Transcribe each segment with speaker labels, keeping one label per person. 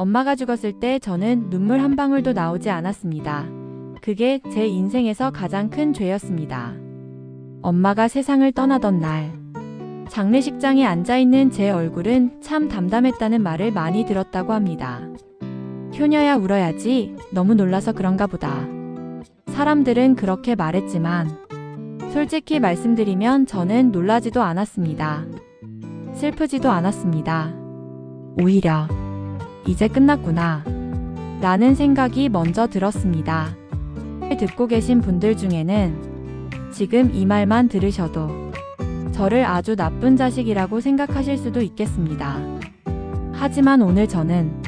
Speaker 1: 엄마가 죽었을 때 저는 눈물 한 방울도 나오지 않았습니다. 그게 제 인생에서 가장 큰 죄였습니다. 엄마가 세상을 떠나던 날, 장례식장에 앉아있는 제 얼굴은 참 담담했다는 말을 많이 들었다고 합니다. 효녀야 울어야지 너무 놀라서 그런가 보다. 사람들은 그렇게 말했지만, 솔직히 말씀드리면 저는 놀라지도 않았습니다. 슬프지도 않았습니다. 오히려, 이제 끝났구나. 라는 생각이 먼저 들었습니다. 듣고 계신 분들 중에는 지금 이 말만 들으셔도 저를 아주 나쁜 자식이라고 생각하실 수도 있겠습니다. 하지만 오늘 저는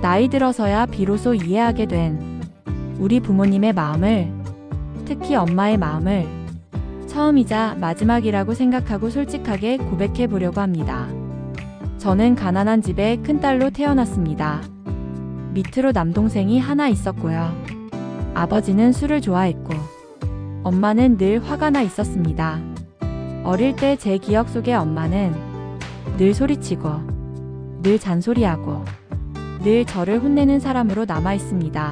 Speaker 1: 나이 들어서야 비로소 이해하게 된 우리 부모님의 마음을, 특히 엄마의 마음을 처음이자 마지막이라고 생각하고 솔직하게 고백해 보려고 합니다. 저는 가난한 집에 큰딸로 태어났습니다. 밑으로 남동생이 하나 있었고요. 아버지는 술을 좋아했고, 엄마는 늘 화가 나 있었습니다. 어릴 때 제 기억 속의 엄마는 늘 소리치고, 늘 잔소리하고, 늘 저를 혼내는 사람으로 남아 있습니다.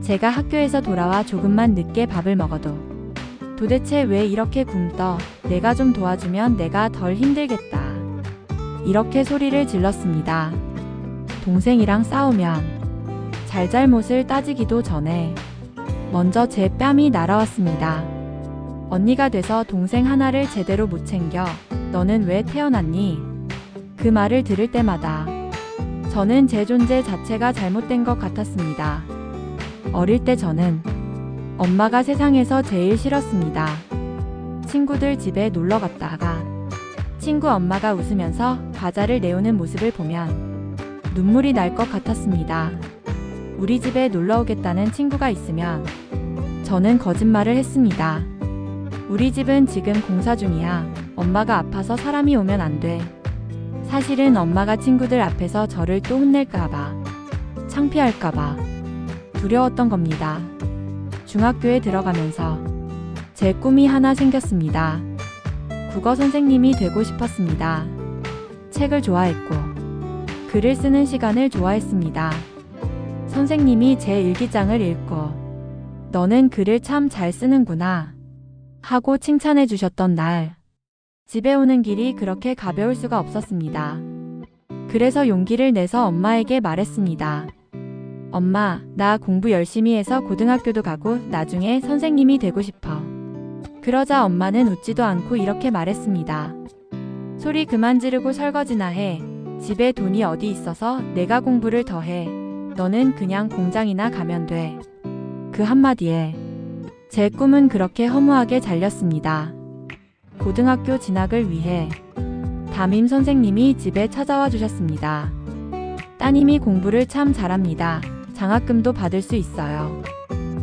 Speaker 1: 제가 학교에서 돌아와 조금만 늦게 밥을 먹어도 도대체 왜 이렇게 굶떠? 내가 좀 도와주면 내가 덜 힘들겠다. 이렇게 소리를 질렀습니다. 동생이랑 싸우면 잘잘못을 따지기도 전에 먼저 제 뺨이 날아왔습니다. 언니가 돼서 동생 하나를 제대로 못 챙겨 너는 왜 태어났니? 그 말을 들을 때마다 저는 제 존재 자체가 잘못된 것 같았습니다. 어릴 때 저는 엄마가 세상에서 제일 싫었습니다. 친구들 집에 놀러 갔다가 친구 엄마가 웃으면서 과자를 내오는 모습을 보면 눈물이 날 것 같았습니다. 우리 집에 놀러 오겠다는 친구가 있으면 저는 거짓말을 했습니다. 우리 집은 지금 공사 중이야. 엄마가 아파서 사람이 오면 안 돼. 사실은 엄마가 친구들 앞에서 저를 또 혼낼까봐, 창피할까봐 두려웠던 겁니다. 중학교에 들어가면서 제 꿈이 하나 생겼습니다. 국어 선생님이 되고 싶었습니다. 책을 좋아했고, 글을 쓰는 시간을 좋아했습니다. 선생님이 제 일기장을 읽고, 너는 글을 참 잘 쓰는구나. 하고 칭찬해 주셨던 날, 집에 오는 길이 그렇게 가벼울 수가 없었습니다. 그래서 용기를 내서 엄마에게 말했습니다. 엄마, 나 공부 열심히 해서 고등학교도 가고 나중에 선생님이 되고 싶어. 그러자 엄마는 웃지도 않고 이렇게 말했습니다. 소리 그만 지르고 설거지나 해. 집에 돈이 어디 있어서 내가 공부를 더 해. 너는 그냥 공장이나 가면 돼. 그 한마디에 제 꿈은 그렇게 허무하게 잘렸습니다. 고등학교 진학을 위해 담임 선생님이 집에 찾아와 주셨습니다. 따님이 공부를 참 잘합니다. 장학금도 받을 수 있어요.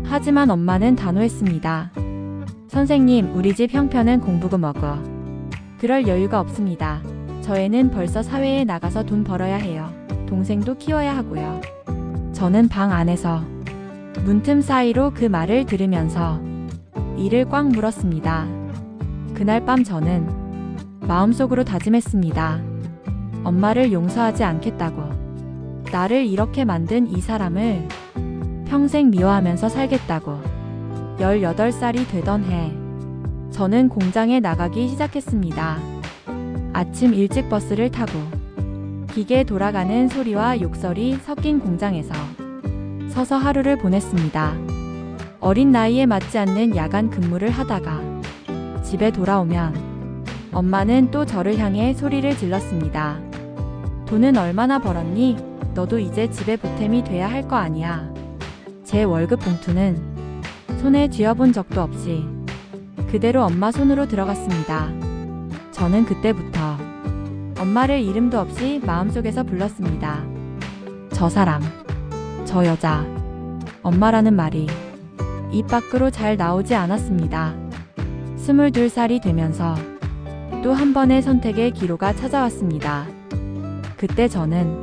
Speaker 1: 하지만 엄마는 단호했습니다. 선생님, 우리 집 형편은 공부고 먹어. 그럴 여유가 없습니다. 저애는 벌써 사회에 나가서 돈 벌어야 해요. 동생도 키워야 하고요. 저는 방 안에서 문틈 사이로 그 말을 들으면서 이를 꽉 물었습니다. 그날 밤 저는 마음속으로 다짐했습니다. 엄마를 용서하지 않겠다고. 나를 이렇게 만든 이 사람을 평생 미워하면서 살겠다고. 18살이 되던 해, 저는 공장에 나가기 시작했습니다. 아침 일찍 버스를 타고 기계 돌아가는 소리와 욕설이 섞인 공장에서 서서 하루를 보냈습니다. 어린 나이에 맞지 않는 야간 근무를 하다가 집에 돌아오면 엄마는 또 저를 향해 소리를 질렀습니다. 돈은 얼마나 벌었니? 너도 이제 집에 보탬이 돼야 할 거 아니야. 제 월급 봉투는 손에 쥐어본 적도 없이 그대로 엄마 손으로 들어갔습니다. 저는 그때부터 엄마를 이름도 없이 마음속에서 불렀습니다. 저 사람, 저 여자, 엄마라는 말이 입 밖으로 잘 나오지 않았습니다. 22살이 되면서 또 한 번의 선택의 기로가 찾아왔습니다. 그때 저는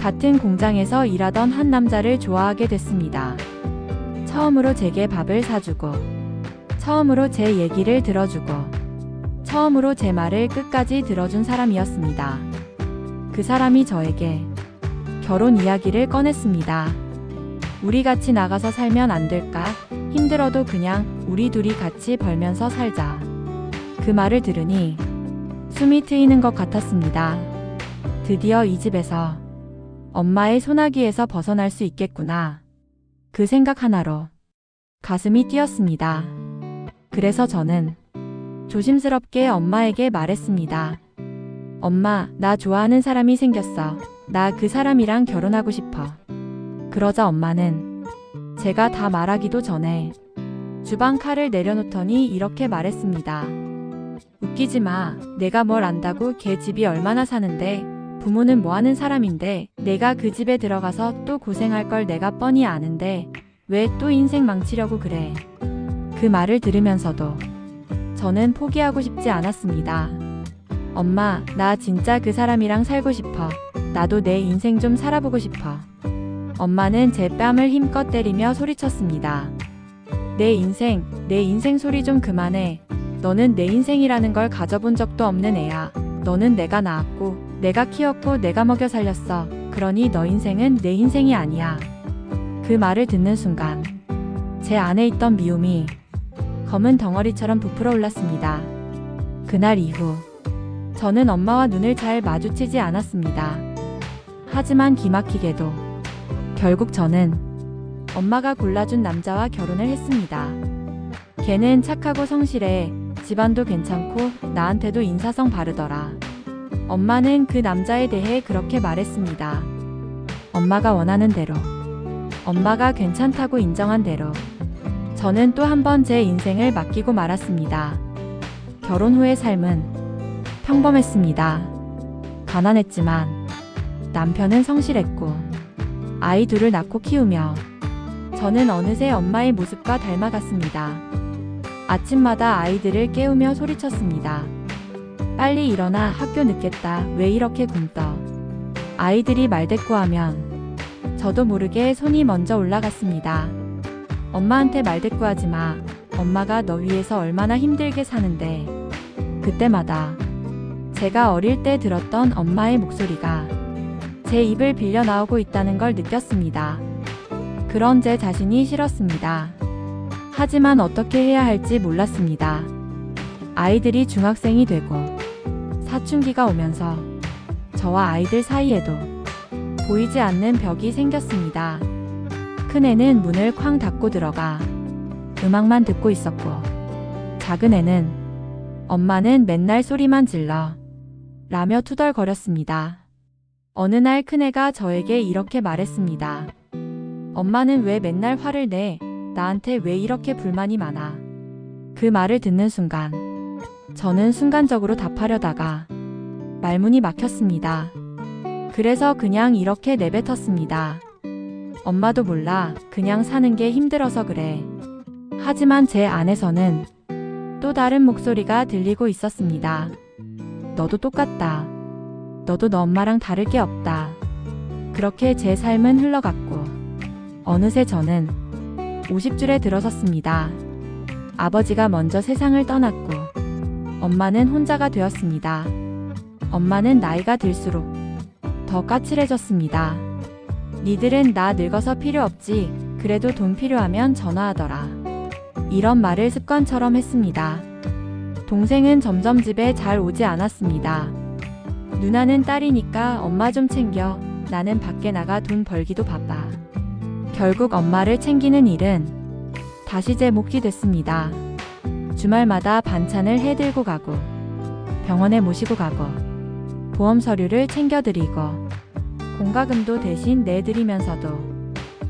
Speaker 1: 같은 공장에서 일하던 한 남자를 좋아하게 됐습니다. 처음으로 제게 밥을 사주고, 처음으로 제 얘기를 들어주고, 처음으로 제 말을 끝까지 들어준 사람이었습니다. 그 사람이 저에게 결혼 이야기를 꺼냈습니다. 우리 같이 나가서 살면 안 될까? 힘들어도 그냥 우리 둘이 같이 벌면서 살자. 그 말을 들으니 숨이 트이는 것 같았습니다. 드디어 이 집에서 엄마의 소나기에서 벗어날 수 있겠구나. 그 생각 하나로 가슴이 뛰었습니다. 그래서 저는 조심스럽게 엄마에게 말했습니다. 엄마, 나 좋아하는 사람이 생겼어. 나 그 사람이랑 결혼하고 싶어. 그러자 엄마는 제가 다 말하기도 전에 주방 칼을 내려놓더니 이렇게 말했습니다. 웃기지 마. 내가 뭘 안다고 걔 집이 얼마나 사는데 부모는 뭐 하는 사람인데 내가 그 집에 들어가서 또 고생할 걸 내가 뻔히 아는데 왜 또 인생 망치려고 그래. 그 말을 들으면서도 저는 포기하고 싶지 않았습니다. 엄마, 나 진짜 그 사람이랑 살고 싶어. 나도 내 인생 좀 살아보고 싶어. 엄마는 제 뺨을 힘껏 때리며 소리쳤습니다. 내 인생, 내 인생 소리 좀 그만해. 너는 내 인생이라는 걸 가져본 적도 없는 애야. 너는 내가 낳았고, 내가 키웠고, 내가 먹여 살렸어. 그러니 너 인생은 내 인생이 아니야. 그 말을 듣는 순간, 제 안에 있던 미움이 검은 덩어리처럼 부풀어 올랐습니다. 그날 이후, 저는 엄마와 눈을 잘 마주치지 않았습니다. 하지만 기막히게도, 결국 저는 엄마가 골라준 남자와 결혼을 했습니다. 걔는 착하고 성실해, 집안도 괜찮고, 나한테도 인사성 바르더라. 엄마는 그 남자에 대해 그렇게 말했습니다. 엄마가 원하는 대로, 엄마가 괜찮다고 인정한 대로, 저는 또 한 번 제 인생을 맡기고 말았습니다. 결혼 후의 삶은 평범했습니다. 가난했지만 남편은 성실했고 아이 둘을 낳고 키우며 저는 어느새 엄마의 모습과 닮아갔습니다. 아침마다 아이들을 깨우며 소리쳤습니다. 빨리 일어나 학교 늦겠다. 왜 이렇게 굶떠? 아이들이 말대꾸하면 저도 모르게 손이 먼저 올라갔습니다. 엄마한테 말대꾸하지 마. 엄마가 너 위해서 얼마나 힘들게 사는데. 그때마다 제가 어릴 때 들었던 엄마의 목소리가 제 입을 빌려 나오고 있다는 걸 느꼈습니다. 그런 제 자신이 싫었습니다. 하지만 어떻게 해야 할지 몰랐습니다. 아이들이 중학생이 되고 사춘기가 오면서 저와 아이들 사이에도 보이지 않는 벽이 생겼습니다. 큰애는 문을 쾅 닫고 들어가 음악만 듣고 있었고 작은 애는 엄마는 맨날 소리만 질러 라며 투덜거렸습니다. 어느 날 큰애가 저에게 이렇게 말했습니다. 엄마는 왜 맨날 화를 내? 나한테 왜 이렇게 불만이 많아? 그 말을 듣는 순간, 저는 순간적으로 답하려다가 말문이 막혔습니다. 그래서 그냥 이렇게 내뱉었습니다. 엄마도 몰라. 그냥 사는 게 힘들어서 그래. 하지만 제 안에서는 또 다른 목소리가 들리고 있었습니다. 너도 똑같다. 너도 너 엄마랑 다를 게 없다. 그렇게 제 삶은 흘러갔고, 어느새 저는 50줄에 들어섰습니다. 아버지가 먼저 세상을 떠났고, 엄마는 혼자가 되었습니다. 엄마는 나이가 들수록 더 까칠해졌습니다. 니들은 나 늙어서 필요 없지. 그래도 돈 필요하면 전화하더라. 이런 말을 습관처럼 했습니다. 동생은 점점 집에 잘 오지 않았습니다. 누나는 딸이니까 엄마 좀 챙겨. 나는 밖에 나가 돈 벌기도 바빠. 결국 엄마를 챙기는 일은 다시 제 몫이 됐습니다. 주말마다 반찬을 해들고 가고, 병원에 모시고 가고, 보험 서류를 챙겨드리고, 공과금도 대신 내드리면서도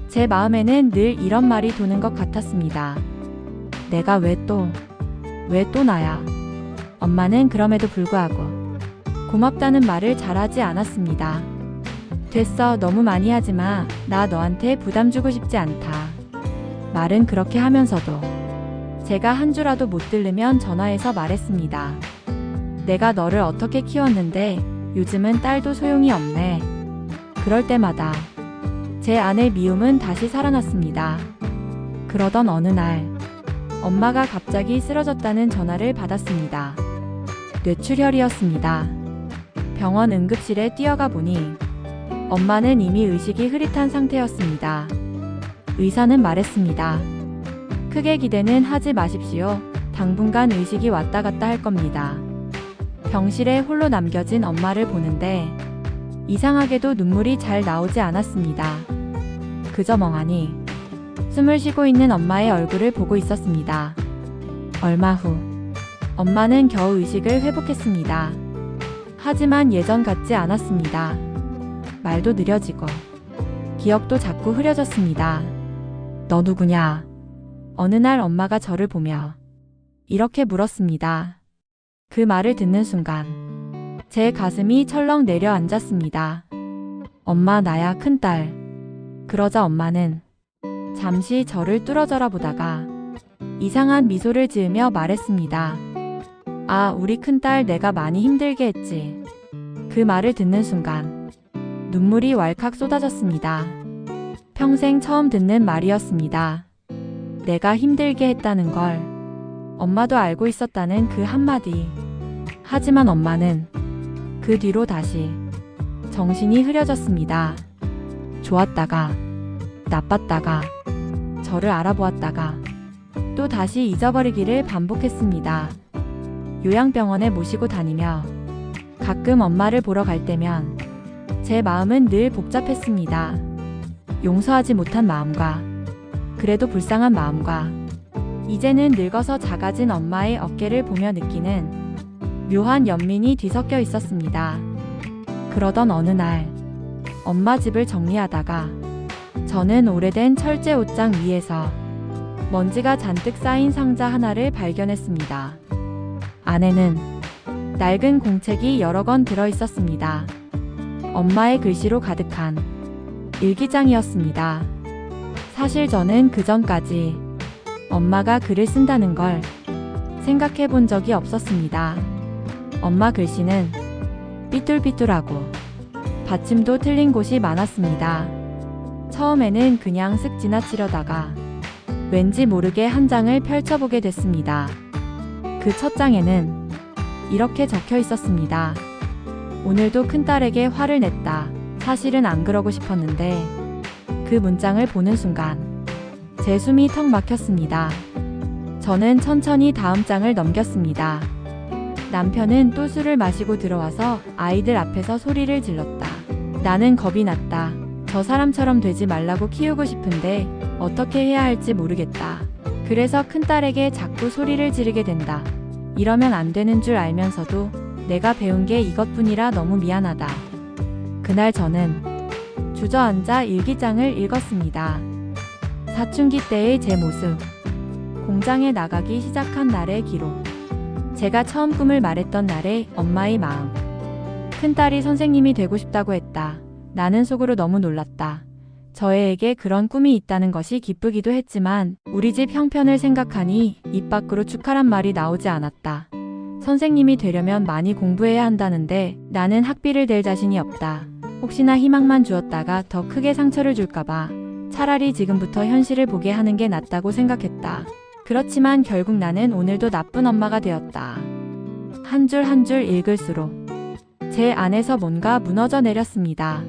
Speaker 1: 제 마음에는 늘 이런 말이 도는 것 같았습니다. 내가 왜 또, 왜 또 나야? 엄마는 그럼에도 불구하고 고맙다는 말을 잘하지 않았습니다. 됐어, 너무 많이 하지 마. 나 너한테 부담 주고 싶지 않다. 말은 그렇게 하면서도 제가 한 주라도 못 들으면 전화해서 말했습니다. 내가 너를 어떻게 키웠는데 요즘은 딸도 소용이 없네. 그럴 때마다 제 안의 미움은 다시 살아났습니다. 그러던 어느 날, 엄마가 갑자기 쓰러졌다는 전화를 받았습니다. 뇌출혈이었습니다. 병원 응급실에 뛰어가 보니 엄마는 이미 의식이 흐릿한 상태였습니다. 의사는 말했습니다. 크게 기대는 하지 마십시오. 당분간 의식이 왔다 갔다 할 겁니다. 병실에 홀로 남겨진 엄마를 보는데 이상하게도 눈물이 잘 나오지 않았습니다. 그저 멍하니 숨을 쉬고 있는 엄마의 얼굴을 보고 있었습니다. 얼마 후 엄마는 겨우 의식을 회복했습니다. 하지만 예전 같지 않았습니다. 말도 느려지고 기억도 자꾸 흐려졌습니다. 너 누구냐? 어느 날 엄마가 저를 보며 이렇게 물었습니다. 그 말을 듣는 순간 제 가슴이 철렁 내려앉았습니다. 엄마 나야 큰딸. 그러자 엄마는 잠시 저를 뚫어져라 보다가 이상한 미소를 지으며 말했습니다. 아, 우리 큰딸 내가 많이 힘들게 했지. 그 말을 듣는 순간 눈물이 왈칵 쏟아졌습니다. 평생 처음 듣는 말이었습니다. 내가 힘들게 했다는 걸 엄마도 알고 있었다는 그 한마디. 하지만 엄마는 그 뒤로 다시 정신이 흐려졌습니다. 좋았다가 나빴다가 저를 알아보았다가 또 다시 잊어버리기를 반복했습니다. 요양병원에 모시고 다니며 가끔 엄마를 보러 갈 때면 제 마음은 늘 복잡했습니다. 용서하지 못한 마음과 그래도 불쌍한 마음과 이제는 늙어서 작아진 엄마의 어깨를 보며 느끼는 묘한 연민이 뒤섞여 있었습니다. 그러던 어느 날 엄마 집을 정리하다가 저는 오래된 철제 옷장 위에서 먼지가 잔뜩 쌓인 상자 하나를 발견했습니다. 안에는 낡은 공책이 여러 권 들어 있었습니다. 엄마의 글씨로 가득한 일기장이었습니다. 사실 저는 그 전까지 엄마가 글을 쓴다는 걸 생각해 본 적이 없었습니다. 엄마 글씨는 삐뚤삐뚤하고 받침도 틀린 곳이 많았습니다. 처음에는 그냥 쓱 지나치려다가 왠지 모르게 한 장을 펼쳐보게 됐습니다. 그 첫 장에는 이렇게 적혀 있었습니다. 오늘도 큰딸에게 화를 냈다. 사실은 안 그러고 싶었는데 그 문장을 보는 순간 제 숨이 턱 막혔습니다. 저는 천천히 다음 장을 넘겼습니다. 남편은 또 술을 마시고 들어와서 아이들 앞에서 소리를 질렀다. 나는 겁이 났다. 저 사람처럼 되지 말라고 키우고 싶은데 어떻게 해야 할지 모르겠다. 그래서 큰딸에게 자꾸 소리를 지르게 된다. 이러면 안 되는 줄 알면서도 내가 배운 게 이것뿐이라 너무 미안하다. 그날 저는 주저앉아 일기장을 읽었습니다. 사춘기 때의 제 모습. 공장에 나가기 시작한 날의 기록. 제가 처음 꿈을 말했던 날의 엄마의 마음. 큰딸이 선생님이 되고 싶다고 했다. 나는 속으로 너무 놀랐다. 저애에게 그런 꿈이 있다는 것이 기쁘기도 했지만 우리 집 형편을 생각하니 입 밖으로 축하란 말이 나오지 않았다. 선생님이 되려면 많이 공부해야 한다는데 나는 학비를 댈 자신이 없다. 혹시나 희망만 주었다가 더 크게 상처를 줄까봐 차라리 지금부터 현실을 보게 하는 게 낫다고 생각했다. 그렇지만 결국 나는 오늘도 나쁜 엄마가 되었다. 한 줄 한 줄 읽을수록 제 안에서 뭔가 무너져 내렸습니다.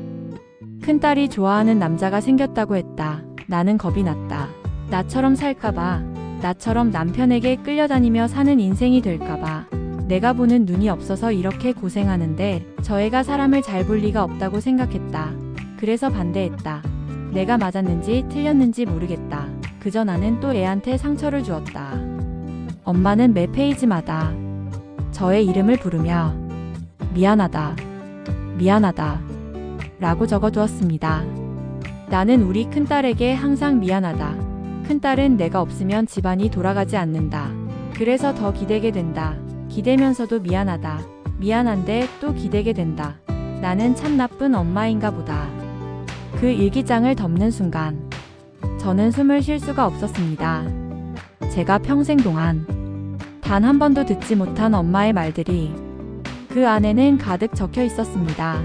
Speaker 1: 큰딸이 좋아하는 남자가 생겼다고 했다. 나는 겁이 났다. 나처럼 살까봐, 나처럼 남편에게 끌려다니며 사는 인생이 될까봐, 내가 보는 눈이 없어서 이렇게 고생하는데 저 애가 사람을 잘 볼 리가 없다고 생각했다. 그래서 반대했다. 내가 맞았는지 틀렸는지 모르겠다. 그저 나는 또 애한테 상처를 주었다. 엄마는 매 페이지마다 저의 이름을 부르며 미안하다. 미안하다. 라고 적어두었습니다. 나는 우리 큰딸에게 항상 미안하다. 큰딸은 내가 없으면 집안이 돌아가지 않는다. 그래서 더 기대게 된다. 기대면서도 미안하다. 미안한데 또 기대게 된다. 나는 참 나쁜 엄마인가 보다. 그 일기장을 덮는 순간, 저는 숨을 쉴 수가 없었습니다. 제가 평생 동안 단 한 번도 듣지 못한 엄마의 말들이 그 안에는 가득 적혀 있었습니다.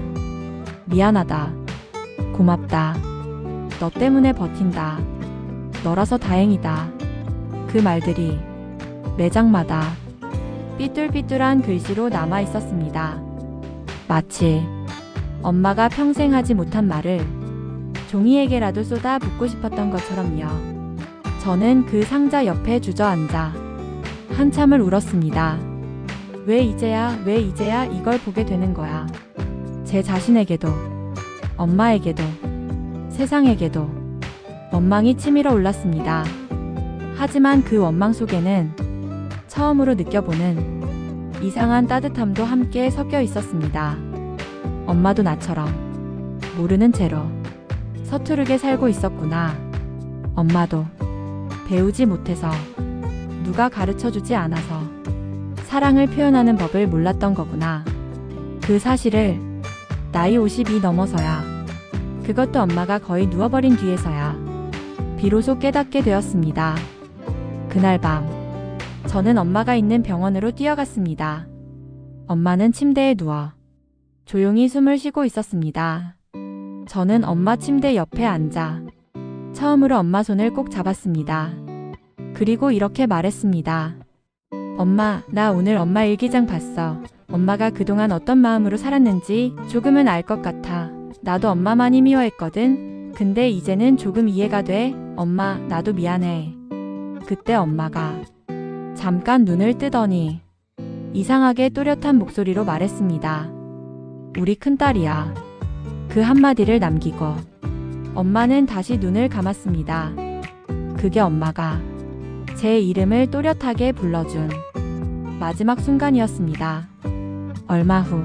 Speaker 1: 미안하다. 고맙다. 너 때문에 버틴다. 너라서 다행이다. 그 말들이 매장마다 삐뚤삐뚤한 글씨로 남아 있었습니다. 마치 엄마가 평생 하지 못한 말을 종이에게라도 쏟아 붓고 싶었던 것처럼요. 저는 그 상자 옆에 주저앉아 한참을 울었습니다. 왜 이제야, 왜 이제야 이걸 보게 되는 거야. 제 자신에게도, 엄마에게도, 세상에게도 원망이 치밀어 올랐습니다. 하지만 그 원망 속에는 처음으로 느껴보는 이상한 따뜻함도 함께 섞여 있었습니다. 엄마도 나처럼 모르는 채로 서투르게 살고 있었구나. 엄마도 배우지 못해서 누가 가르쳐 주지 않아서 사랑을 표현하는 법을 몰랐던 거구나. 그 사실을 나이 50이 넘어서야 그것도 엄마가 거의 누워버린 뒤에서야 비로소 깨닫게 되었습니다. 그날 밤 저는 엄마가 있는 병원으로 뛰어갔습니다. 엄마는 침대에 누워 조용히 숨을 쉬고 있었습니다. 저는 엄마 침대 옆에 앉아 처음으로 엄마 손을 꼭 잡았습니다. 그리고 이렇게 말했습니다. 엄마, 나 오늘 엄마 일기장 봤어. 엄마가 그동안 어떤 마음으로 살았는지 조금은 알 것 같아. 나도 엄마 많이 미워했거든. 근데 이제는 조금 이해가 돼. 엄마, 나도 미안해. 그때 엄마가 잠깐 눈을 뜨더니 이상하게 또렷한 목소리로 말했습니다. 우리 큰딸이야. 그 한마디를 남기고 엄마는 다시 눈을 감았습니다. 그게 엄마가 제 이름을 또렷하게 불러준 마지막 순간이었습니다. 얼마 후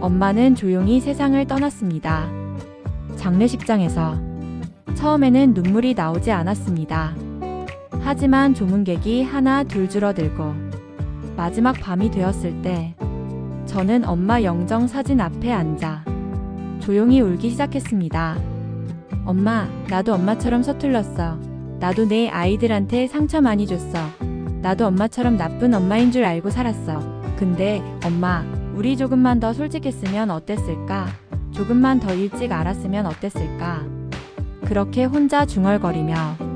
Speaker 1: 엄마는 조용히 세상을 떠났습니다. 장례식장에서 처음에는 눈물이 나오지 않았습니다. 하지만 조문객이 하나 둘 줄어들고 마지막 밤이 되었을 때 저는 엄마 영정 사진 앞에 앉아 조용히 울기 시작했습니다. 엄마, 나도 엄마처럼 서툴렀어. 나도 내 아이들한테 상처 많이 줬어. 나도 엄마처럼 나쁜 엄마인 줄 알고 살았어. 근데 엄마, 우리 조금만 더 솔직했으면 어땠을까? 조금만 더 일찍 알았으면 어땠을까? 그렇게 혼자 중얼거리며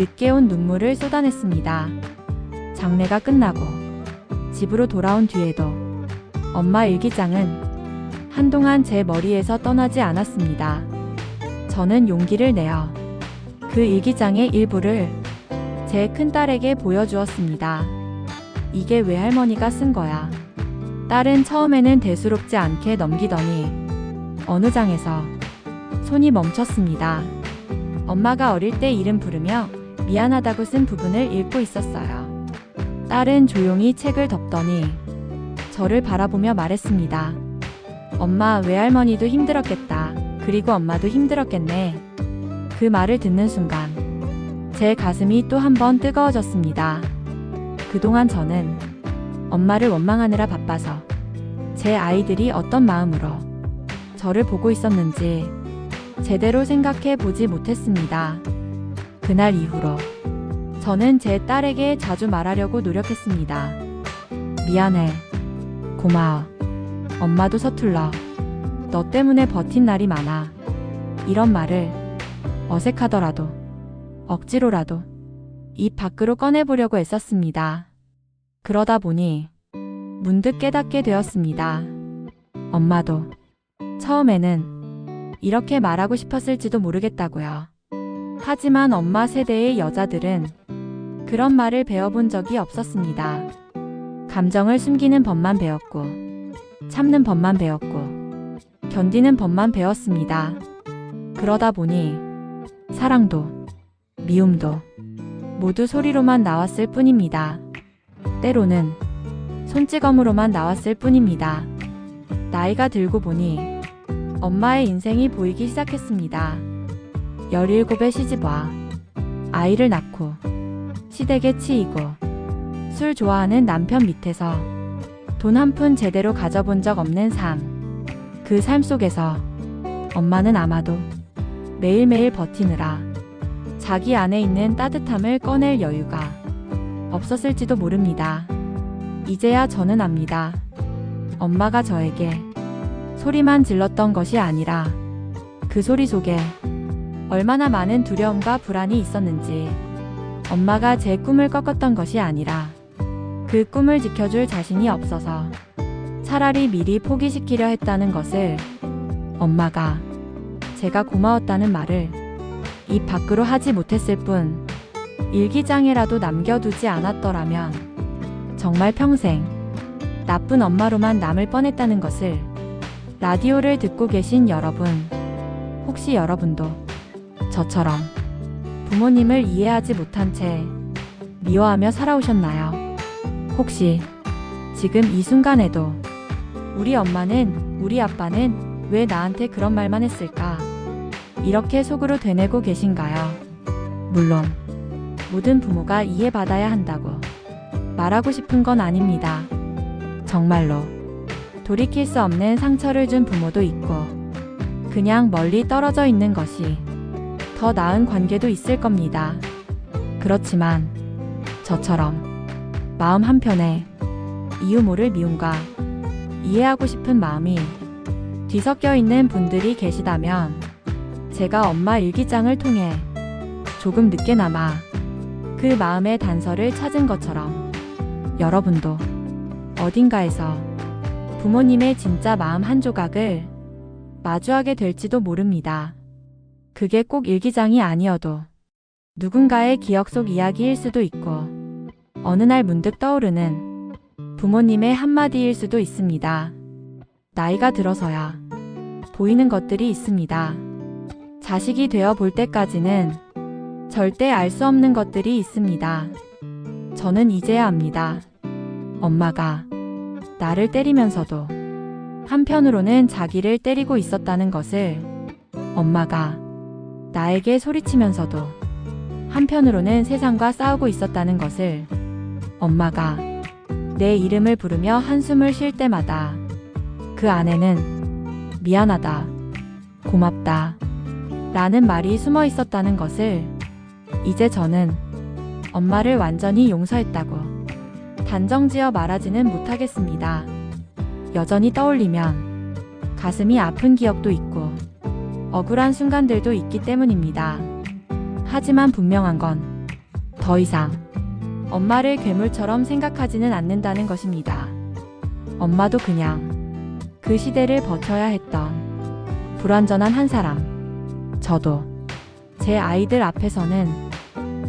Speaker 1: 늦게 온 눈물을 쏟아냈습니다. 장례가 끝나고 집으로 돌아온 뒤에도 엄마 일기장은 한동안 제 머리에서 떠나지 않았습니다. 저는 용기를 내어 그 일기장의 일부를 제 큰딸에게 보여주었습니다. 이게 외할머니가 쓴 거야. 딸은 처음에는 대수롭지 않게 넘기더니 어느 장에서 손이 멈췄습니다. 엄마가 어릴 때 이름 부르며 미안하다고 쓴 부분을 읽고 있었어요. 딸은 조용히 책을 덮더니 저를 바라보며 말했습니다. 엄마 외할머니도 힘들었겠다. 그리고 엄마도 힘들었겠네. 그 말을 듣는 순간 제 가슴이 또 한 번 뜨거워졌습니다. 그동안 저는 엄마를 원망하느라 바빠서 제 아이들이 어떤 마음으로 저를 보고 있었는지 제대로 생각해 보지 못했습니다. 그날 이후로 저는 제 딸에게 자주 말하려고 노력했습니다. 미안해. 고마워. 엄마도 서툴러. 너 때문에 버틴 날이 많아. 이런 말을 어색하더라도 억지로라도 입 밖으로 꺼내보려고 애썼습니다. 그러다 보니 문득 깨닫게 되었습니다. 엄마도 처음에는 이렇게 말하고 싶었을지도 모르겠다고요. 하지만 엄마 세대의 여자들은 그런 말을 배워본 적이 없었습니다. 감정을 숨기는 법만 배웠고, 참는 법만 배웠고, 견디는 법만 배웠습니다. 그러다 보니 사랑도, 미움도 모두 소리로만 나왔을 뿐입니다. 때로는 손찌검으로만 나왔을 뿐입니다. 나이가 들고 보니 엄마의 인생이 보이기 시작했습니다. 17에 시집와 아이를 낳고 시댁에 치이고 술 좋아하는 남편 밑에서 돈 한 푼 제대로 가져본 적 없는 삶. 그 삶 속에서 엄마는 아마도 매일매일 버티느라 자기 안에 있는 따뜻함을 꺼낼 여유가 없었을지도 모릅니다. 이제야 저는 압니다. 엄마가 저에게 소리만 질렀던 것이 아니라 그 소리 속에 얼마나 많은 두려움과 불안이 있었는지 엄마가 제 꿈을 꺾었던 것이 아니라 그 꿈을 지켜줄 자신이 없어서 차라리 미리 포기시키려 했다는 것을 엄마가 제가 고마웠다는 말을 입 밖으로 하지 못했을 뿐 일기장에라도 남겨두지 않았더라면 정말 평생 나쁜 엄마로만 남을 뻔했다는 것을 라디오를 듣고 계신 여러분, 혹시 여러분도 저처럼 부모님을 이해하지 못한 채 미워하며 살아오셨나요? 혹시 지금 이 순간에도 우리 엄마는, 우리 아빠는 왜 나한테 그런 말만 했을까? 이렇게 속으로 되뇌고 계신가요? 물론, 모든 부모가 이해받아야 한다고 말하고 싶은 건 아닙니다. 정말로 돌이킬 수 없는 상처를 준 부모도 있고, 그냥 멀리 떨어져 있는 것이 더 나은 관계도 있을 겁니다. 그렇지만, 저처럼 마음 한편에 이유 모를 미움과 이해하고 싶은 마음이 뒤섞여 있는 분들이 계시다면, 제가 엄마 일기장을 통해 조금 늦게나마 그 마음의 단서를 찾은 것처럼 여러분도 어딘가에서 부모님의 진짜 마음 한 조각을 마주하게 될지도 모릅니다. 그게 꼭 일기장이 아니어도 누군가의 기억 속 이야기일 수도 있고 어느 날 문득 떠오르는 부모님의 한마디일 수도 있습니다. 나이가 들어서야 보이는 것들이 있습니다. 자식이 되어 볼 때까지는 절대 알 수 없는 것들이 있습니다. 저는 이제야 압니다. 엄마가 나를 때리면서도 한편으로는 자기를 때리고 있었다는 것을 엄마가 나에게 소리치면서도 한편으로는 세상과 싸우고 있었다는 것을 엄마가 내 이름을 부르며 한숨을 쉴 때마다 그 안에는 미안하다, 고맙다, 라는 말이 숨어 있었다는 것을 이제 저는 엄마를 완전히 용서했다고 단정지어 말하지는 못하겠습니다. 여전히 떠올리면 가슴이 아픈 기억도 있고 억울한 순간들도 있기 때문입니다. 하지만 분명한 건 더 이상 엄마를 괴물처럼 생각하지는 않는다는 것입니다. 엄마도 그냥 그 시대를 버텨야 했던 불완전한 한 사람. 저도 제 아이들 앞에서는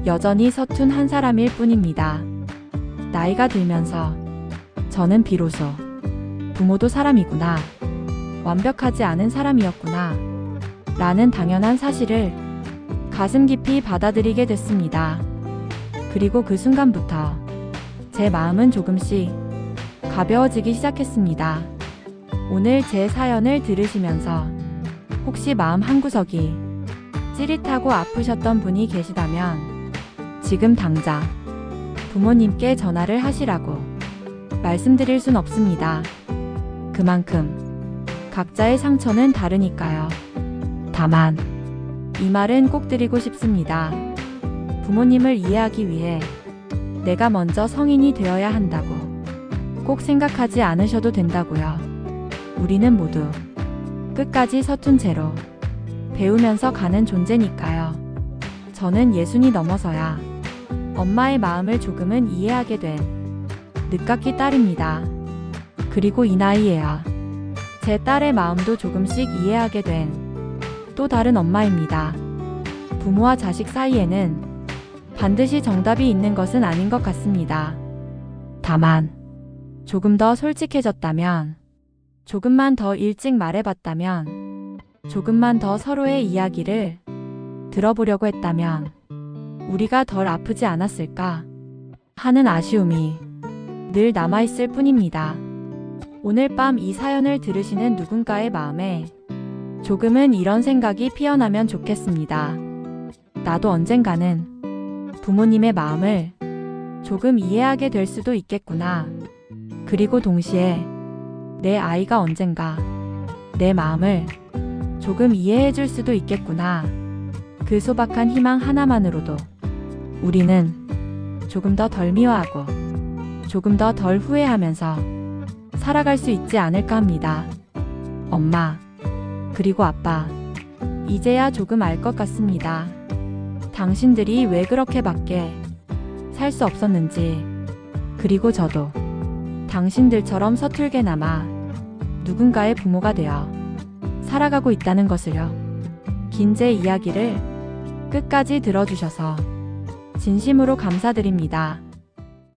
Speaker 1: 여전히 서툰 한 사람일 뿐입니다. 나이가 들면서 저는 비로소 부모도 사람이구나. 완벽하지 않은 사람이었구나. 라는 당연한 사실을 가슴 깊이 받아들이게 됐습니다. 그리고 그 순간부터 제 마음은 조금씩 가벼워지기 시작했습니다. 오늘 제 사연을 들으시면서 혹시 마음 한구석이 찌릿하고 아프셨던 분이 계시다면 지금 당장 부모님께 전화를 하시라고 말씀드릴 순 없습니다. 그만큼 각자의 상처는 다르니까요. 다만 이 말은 꼭 드리고 싶습니다. 부모님을 이해하기 위해 내가 먼저 성인이 되어야 한다고 꼭 생각하지 않으셔도 된다고요. 우리는 모두 끝까지 서툰 채로 배우면서 가는 존재니까요. 저는 예순이 넘어서야 엄마의 마음을 조금은 이해하게 된 늦깎이 딸입니다. 그리고 이 나이에야 제 딸의 마음도 조금씩 이해하게 된 또 다른 엄마입니다. 부모와 자식 사이에는 반드시 정답이 있는 것은 아닌 것 같습니다. 다만 조금 더 솔직해졌다면, 조금만 더 일찍 말해봤다면, 조금만 더 서로의 이야기를 들어보려고 했다면, 우리가 덜 아프지 않았을까 하는 아쉬움이 늘 남아있을 뿐입니다. 오늘 밤 이 사연을 들으시는 누군가의 마음에 조금은 이런 생각이 피어나면 좋겠습니다. 나도 언젠가는 부모님의 마음을 조금 이해하게 될 수도 있겠구나. 그리고 동시에 내 아이가 언젠가 내 마음을 조금 이해해 줄 수도 있겠구나. 그 소박한 희망 하나만으로도 우리는 조금 더 덜 미워하고 조금 더 덜 후회하면서 살아갈 수 있지 않을까 합니다. 엄마, 그리고 아빠, 이제야 조금 알 것 같습니다. 당신들이 왜 그렇게밖에 살 수 없었는지, 그리고 저도 당신들처럼 서툴게나마 누군가의 부모가 되어 살아가고 있다는 것을요. 긴제 이야기를 끝까지 들어주셔서 진심으로 감사드립니다.